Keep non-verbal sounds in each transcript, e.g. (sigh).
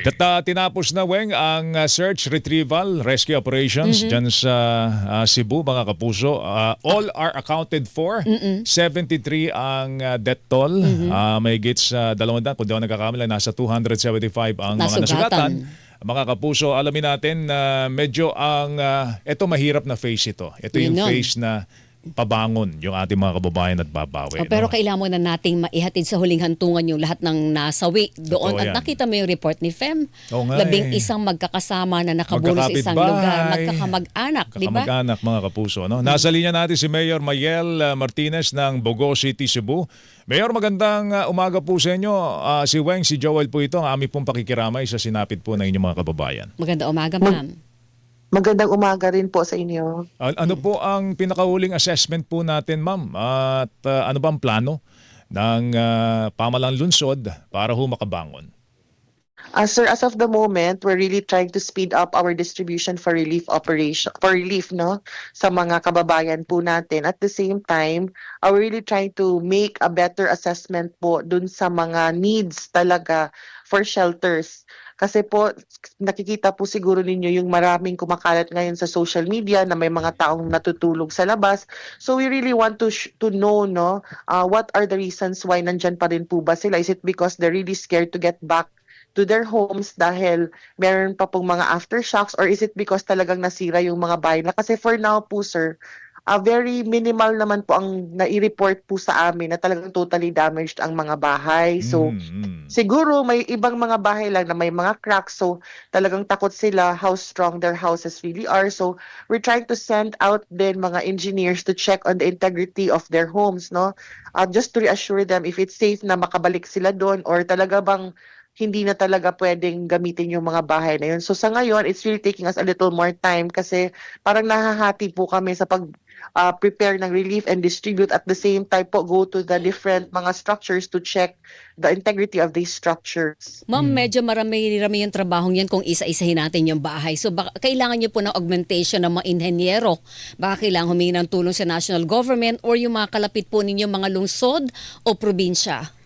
Data tinapos na weng ang uh, search, retrieval, rescue operations dyan sa uh, Cebu, mga kapuso. Uh, all are accounted for. 73 ang uh, death toll. Uh, may gits sa uh, 200, kung di ako nagkakamala, nasa 275 ang mga Nasugatan. nasugatan. Mga kapuso, alamin natin na medyo ang, uh, ito mahirap na phase ito. Ito yung Yun phase na pabangon yung ating mga kababayan at babawi. Oh, pero no? kailangan mo na nating maihatid sa huling hantungan yung lahat ng nasawi doon. Totoo At yan. nakita mo yung report ni FEM. Oo nga Labing eh. isang magkakasama na nakabulo sa isang lugar. Magkakamag-anak, di ba? Kakamag-anak mga kapuso. No? Nasa linya natin si Mayor Mayel uh, Martinez ng Bogo City, Cebu. Mayor, magandang uh, umaga po sa inyo. Uh, si Weng, si Joel po ito. Ang aming pong pakikiramay sa sinapit po ng inyong mga kababayan. Maganda umaga, ma'am. Magandang umaga rin po sa inyo. An- ano po ang pinakahuling assessment po natin, ma'am? At uh, ano ba ang plano ng uh, pamalang lungsod para ho makabangon? Uh, sir, as of the moment, we're really trying to speed up our distribution for relief operation for relief no sa mga kababayan po natin. At the same time, uh, we're really trying to make a better assessment po dun sa mga needs talaga for shelters. Kasi po, nakikita po siguro ninyo yung maraming kumakalat ngayon sa social media na may mga taong natutulog sa labas. So we really want to to know no uh, what are the reasons why nandyan pa rin po ba sila? Is it because they're really scared to get back to their homes dahil meron pa pong mga aftershocks or is it because talagang nasira yung mga bahay na? Kasi for now po sir, a very minimal naman po ang nai-report po sa amin na talagang totally damaged ang mga bahay. So Mm, mm. Siguro may ibang mga bahay lang na may mga cracks so talagang takot sila how strong their houses really are. So we're trying to send out din mga engineers to check on the integrity of their homes, no? Uh, just to reassure them if it's safe na makabalik sila doon or talaga bang hindi na talaga pwedeng gamitin yung mga bahay na yun. So sa ngayon, it's really taking us a little more time kasi parang nahahati po kami sa pag uh, prepare ng relief and distribute at the same time po go to the different mga structures to check the integrity of these structures. Ma'am, medyo marami-rami yung trabahong yan kung isa-isahin natin yung bahay. So baka, kailangan nyo po ng augmentation ng mga inhenyero. Baka kailangan humingi ng tulong sa national government or yung mga kalapit po ninyo mga lungsod o probinsya.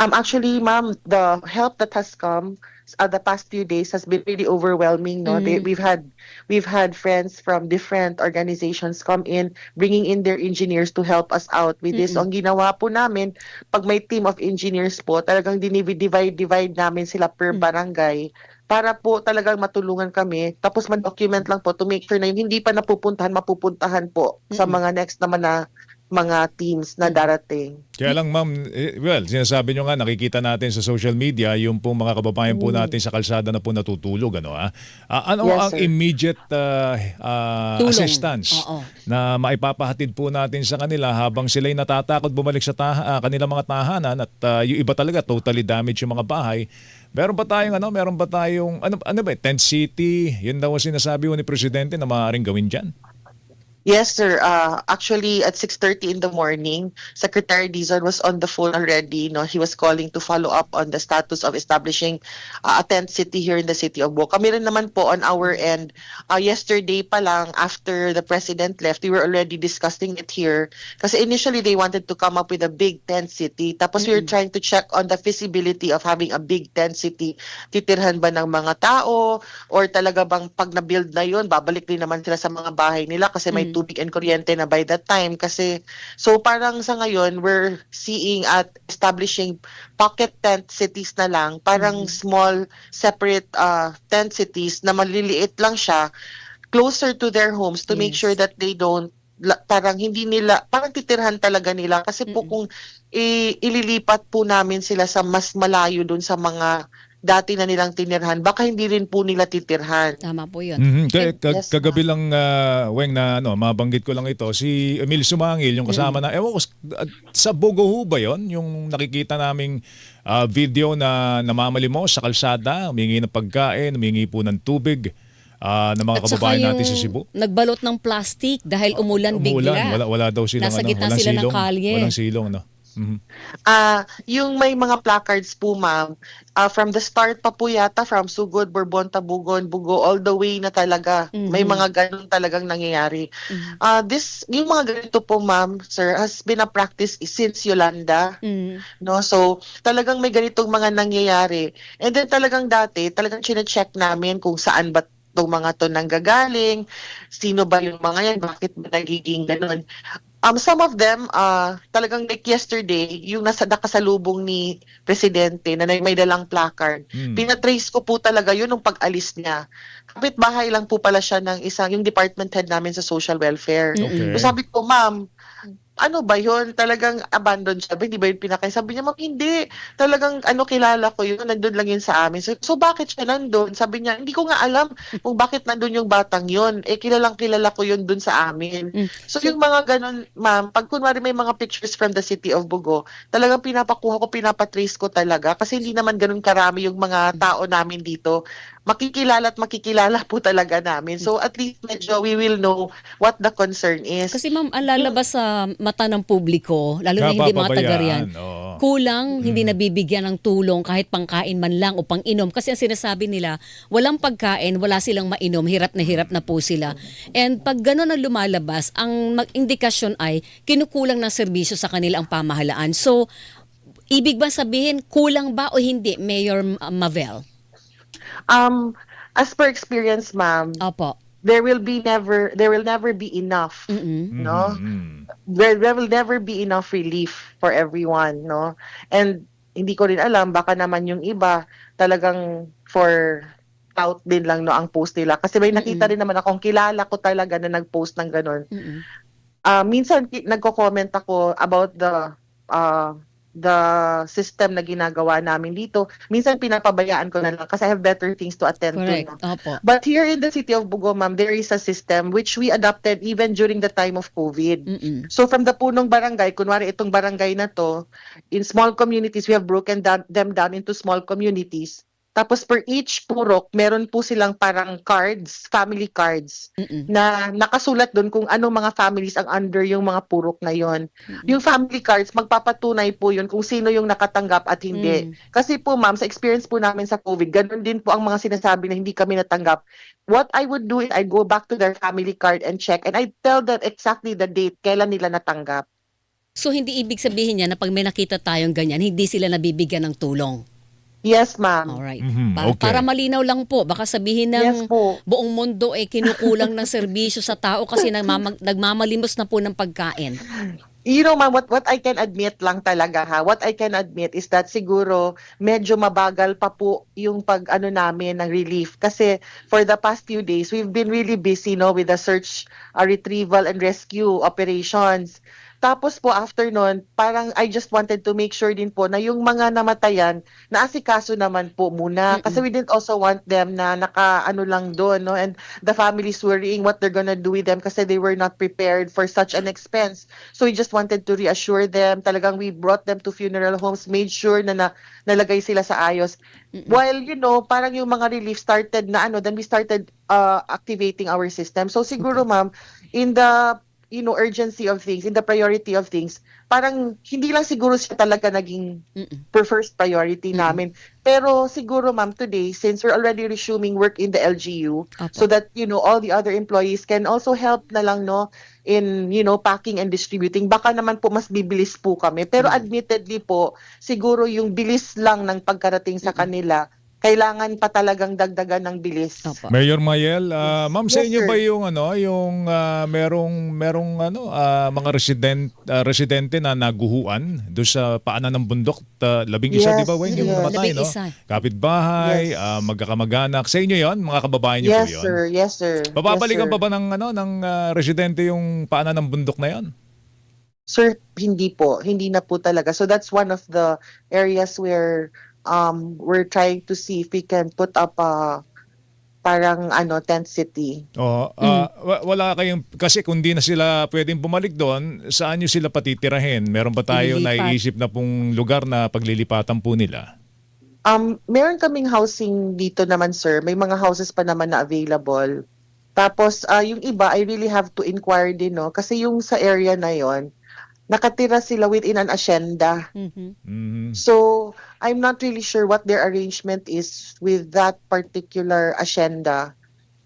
Um, actually, ma'am, the help that has come uh, the past few days has been really overwhelming. No, they, we've had we've had friends from different organizations come in, bringing in their engineers to help us out with this. So, ang ginawa po namin, pag may team of engineers po, talagang dinivide divide namin sila per barangay para po talagang matulungan kami. Tapos mag-document lang po to make sure na yung hindi pa napupuntahan, mapupuntahan po sa mga next naman na mga teams na darating. Kaya lang ma'am, eh, well, sinasabi nyo nga, nakikita natin sa social media yung pong mga kababayan po natin sa kalsada na po natutulog. Ano, ha? Ah, ano Yes, ang sir. immediate ah, ah, Tulong. assistance Oo. na maipapahatid po natin sa kanila habang sila'y natatakot bumalik sa taha, ah, kanilang mga tahanan at ah, yung iba talaga totally damaged yung mga bahay. Meron ba tayong ano, meron ba tayong ano ano ba, tent city? Yun daw ang sinasabi ni presidente na maaaring gawin diyan. Yes, sir. Uh, actually, at 6.30 in the morning, Secretary Dizon was on the phone already. No? He was calling to follow up on the status of establishing uh, a tent city here in the city of Bo. Kami rin naman po on our end, uh, yesterday pa lang, after the President left, we were already discussing it here. Kasi initially, they wanted to come up with a big tent city. Tapos we were trying to check on the feasibility of having a big tent city. Titirhan ba ng mga tao? Or talaga bang pag na-build na yun, babalik din naman sila sa mga bahay nila kasi may tubig and kuryente na by that time. Kasi, so parang sa ngayon, we're seeing at establishing pocket tent cities na lang. Parang small, separate uh, tent cities na maliliit lang siya closer to their homes to make Yes. sure that they don't la- parang hindi nila parang titirhan talaga nila kasi po kung i- ililipat po namin sila sa mas malayo dun sa mga dati na nilang tinirhan baka hindi rin po nila titirhan Tama po yun. Mhm. Kaya kag- Yes, kagabi lang uh, weng na ano, mabanggit ko lang ito si Emil Sumangil yung kasama na ewan ko uh, sa Bogoho ba 'yon yung nakikita naming uh, video na namamalimos sa kalsada, humingi ng pagkain, humingi po ng tubig uh, ng mga At saka kababayan natin yung sa Cebu. Nagbalot ng plastic dahil umulan, Umulan, bigla. wala wala daw silang Nasa ano, gitna walang sila ng silong, kalye. walang silong no. Mhm. Ah, yung may mga placards po, ma'am, ah, from the start pa po yata, from Sugod, Bourbon, Tabugon, Bugo, all the way na talaga. May Mhm. mga ganun talagang nangyayari. Mhm. Ah, this, yung mga ganito po, ma'am, sir, has been a practice since Yolanda. Mm. No, so talagang may ganitong mga nangyayari. And then talagang dati, talagang chine-check namin kung saan ba itong mga to nanggagaling, sino ba yung mga yan, bakit ba nagiging ganun. Um, some of them, uh, talagang like yesterday, yung nasa nakasalubong ni Presidente na may dalang placard, Mm. pinatrace ko po talaga yun nung pag-alis niya. Kapit-bahay lang po pala siya ng isang, yung department head namin sa social welfare. Okay. So sabi ko, ma'am, ano ba yun? Talagang abandoned siya ba? Hindi ba yun pinakain? Sabi niya, ma'am, hindi. Talagang ano, kilala ko yun. Nandun lang yun sa amin. So, so bakit siya nandun? Sabi niya, hindi ko nga alam kung bakit nandun yung batang yun. Eh, kilalang kilala ko yun dun sa amin. Mm. So, yung mga ganun, ma'am, pag kunwari may mga pictures from the city of Bugo, talagang pinapakuha ko, pinapatrace ko talaga. Kasi hindi naman ganun karami yung mga tao namin dito. Makikilala at makikilala po talaga namin. So, at least medyo we will know what the concern is. Kasi ma'am, ang lalabas sa mata ng publiko, lalo na hindi mga taga-riyan, oo. kulang, hindi nabibigyan ng tulong kahit pangkain man lang o pang-inom. Kasi ang sinasabi nila, walang pagkain, wala silang mainom, hirap na hirap na po sila. And pag gano'n ang lumalabas, ang mag- indikasyon ay kinukulang ng serbisyo sa kanila ang pamahalaan. So, ibig ba sabihin, kulang ba o hindi, Mayor Mavel? Um, as per experience, ma'am, Opo. there will be never there will never be enough. Mm-mm. No? Mhm. There, there will never be enough relief for everyone, no? And hindi ko rin alam baka naman yung iba talagang for out din lang no ang post nila kasi may nakita Mm-mm. rin naman akong kilala ko talaga na nag-post ng ganun. Mm-mm. Ah, minsan ki- nagko-comment ako about the uh, the system na ginagawa namin dito. Minsan pinapabayaan ko na lang kasi I have better things to attend Correct. to. no? Opo. But here in the city of Bugo, ma'am, there is a system which we adopted even during the time of COVID. Mm-mm. So from the punong barangay, kunwari itong barangay na to, in small communities, we have broken down, them down into small communities. Tapos per each purok, meron po silang parang cards, family cards, Mm-mm. na nakasulat doon kung anong mga families ang under yung mga purok na yon. Yung family cards, magpapatunay po yun kung sino yung nakatanggap at hindi. Mm. Kasi po ma'am, sa experience po namin sa COVID, ganun din po ang mga sinasabi na hindi kami natanggap. What I would do is I go back to their family card and check and I tell them exactly the date kailan nila natanggap. So hindi ibig sabihin niya na pag may nakita tayong ganyan, hindi sila nabibigyan ng tulong. Yes, ma'am. Alright. Mhm, Pa- okay. Para malinaw lang po, baka sabihin Yes ng po. buong mundo ay kinukulang ng serbisyo sa tao kasi nagmamag- nagmamalimos na po ng pagkain. You know, ma'am, what, what I can admit lang talaga ha, what I can admit is that siguro medyo mabagal pa po yung pag ano namin ng relief. Kasi for the past few days, we've been really busy no, with the search, uh, retrieval, and rescue operations. Tapos po after nun, parang I just wanted to make sure din po na yung mga namatayan, naasikaso naman po muna. Kasi we didn't also want them na naka ano lang doon, no? And the families worrying what they're gonna do with them kasi they were not prepared for such an expense. So we just wanted to reassure them. Talagang we brought them to funeral homes, made sure na, na nalagay sila sa ayos. While, you know, parang yung mga relief started na ano, then we started uh, activating our system. So siguro, ma'am, in the you know, urgency of things, in the priority of things, parang hindi lang siguro siya talaga naging Mm-mm. per first priority Mm-mm. namin. Pero siguro ma'am today since we're already resuming work in the LGU Opo. so that you know all the other employees can also help na lang no in you know packing and distributing baka naman po mas bibilis po kami pero admittedly po siguro yung bilis lang ng pagkarating sa kanila kailangan pa talagang dagdagan ng bilis. Opo. Mayor Mayel, ah, ma'am sa Yes, inyo sir. ba yung ano, yung ah, merong merong ano, ah, mga resident ah, residente na naguhuan do sa paanan ng bundok, ta- labing isa Yes, di ba Weng yung yes. namatay, Labing no? isa. Kapitbahay, Yes. ah, magkakamag-anak. Sa inyo 'yon, mga kababayan niyo Yes 'yon. sir, yes sir. Bababalikan yes, pa sir. ba ng ano ng ah, residente yung paanan ng bundok na 'yon? Sir, hindi po. Hindi na po talaga. So that's one of the areas where um we're trying to see if we can put up a parang ano tent city. Oh, ah, wa- wala kayong kasi kung di na sila pwedeng bumalik doon, saan niyo sila patitirahin? Meron ba tayo Ililipat. naiisip na pong lugar na paglilipatan po nila? Um meron kaming housing dito naman sir. May mga houses pa naman na available. Tapos ah, yung iba I really have to inquire din no kasi yung sa area na yon nakatira sila within an asyenda. Mhm. Mhm. So, I'm not really sure what their arrangement is with that particular asyenda.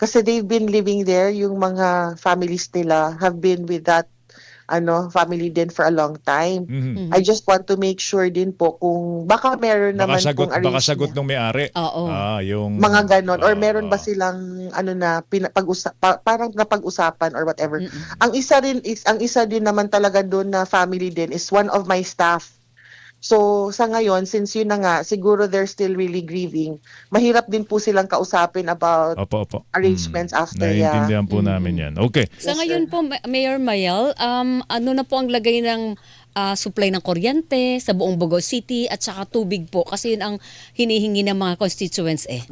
Kasi they've been living there, yung mga families nila have been with that ano family din for a long time. Mhm. I just want to make sure din po kung baka meron Baka naman sagot, pong baka sagot ng may-ari. Oo. Ah, yung mga ganon or Ah, meron ba ah. silang ano na pina- pag-usa- pa- parang napag-usapan or whatever. Mm-mm. Ang isa rin is ang isa din naman talaga doon na family din is one of my staff. So sa ngayon since yun na nga siguro they're still really grieving. Mahirap din po silang kausapin about Opo, opo. arrangements Mm. after, yeah. Naiintindihan po namin yan. Okay. Sa Yes, ngayon sir. po, Ma- Mayor Mayel, um, ano na po ang lagay ng ah, supply ng kuryente sa buong Bogo City at saka tubig po? Kasi yun ang hinihingi ng mga constituents eh.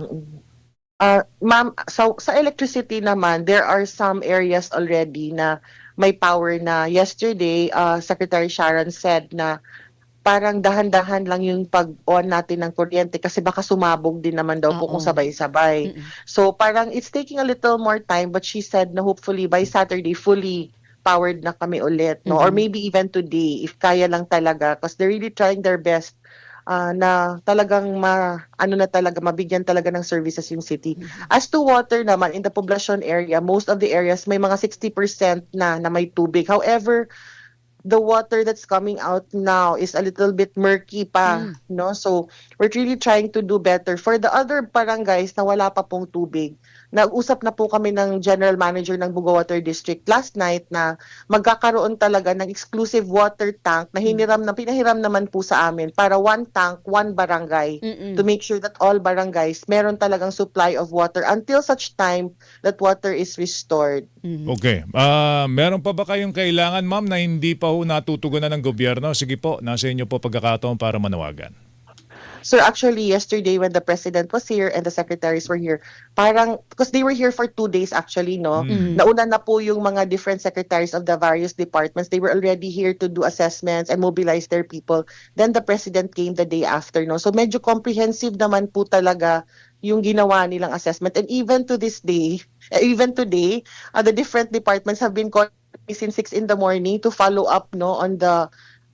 Uh, ma'am, so, sa electricity naman, there are some areas already na may power na yesterday, uh, Secretary Sharon said na parang dahan-dahan lang yung pag-on natin ng kuryente kasi baka sumabog din naman daw po kung sabay-sabay. Mm-mm. So parang it's taking a little more time but she said na hopefully by Saturday fully powered na kami ulit no or Mhm. maybe even today if kaya lang talaga because they're really trying their best ah, na talagang ma ano na talaga mabigyan talaga ng services yung city. As to water naman in the population area, most of the areas may mga 60% na na may tubig. However, the water that's coming out now is a little bit murky pa, Mm. no? So, we're really trying to do better. For the other barangays na wala pa pong tubig, nag-usap na po kami ng general manager ng Bugo Water District last night na magkakaroon talaga ng exclusive water tank na hiniram na pinahiram naman po sa amin para one tank, one barangay Mm-mm. to make sure that all barangays meron talagang supply of water until such time that water is restored. Mhm. Okay. Ah, meron pa ba kayong kailangan, ma'am, na hindi pa natutugunan ng gobyerno? Sige po, nasa inyo po pagkakataon para manawagan. So actually yesterday when the president was here and the secretaries were here, parang because they were here for two days actually, no. Mhm. Nauna na po yung mga different secretaries of the various departments. They were already here to do assessments and mobilize their people. Then the president came the day after, no. So medyo comprehensive naman po talaga yung ginawa nilang assessment. And even to this day, (laughs) even today, uh, the different departments have been calling since 6 in the morning to follow up no on the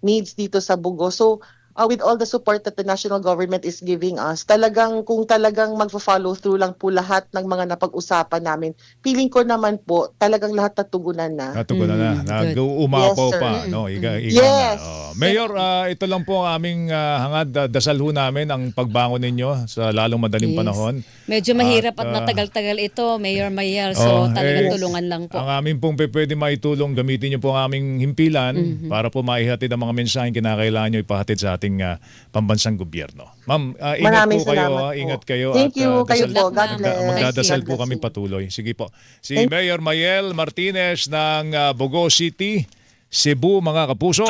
needs dito sa Bugo. So uh, with all the support that the national government is giving us, talagang kung talagang magfo-follow through lang po lahat ng mga napag-usapan namin, feeling ko naman po talagang lahat natugunan na. Natugunan na. Mm, Nag-uumapaw Yes, sir. pa. No? Iga, iga Yes. na. Oh. Mayor, ah, ito lang po ang aming ah, hangad. Ah, dasal ho namin ang pagbangon ninyo sa lalong madaling Yes. panahon. Medyo mahirap At, at, ah, matagal-tagal ito, Mayor Mayel. Oh, So talagang eh, tulungan lang po. Ang aming pong pwede maitulong, gamitin niyo po ang aming himpilan Mm-hmm. para po maihatid ang mga mensaheng kinakailangan niyo ipahatid sa ating ah, pambansang gobyerno. Ma'am, ah, ingat Maraming po kayo. salamat ah, po. Ingat kayo. Thank at, you. ah, Kayo dasal- po. God bless. Magdadasal po kami patuloy. Sige po. Si Thank- Mayor Mayel Martinez ng ah, Bogo City, Cebu, mga kapuso.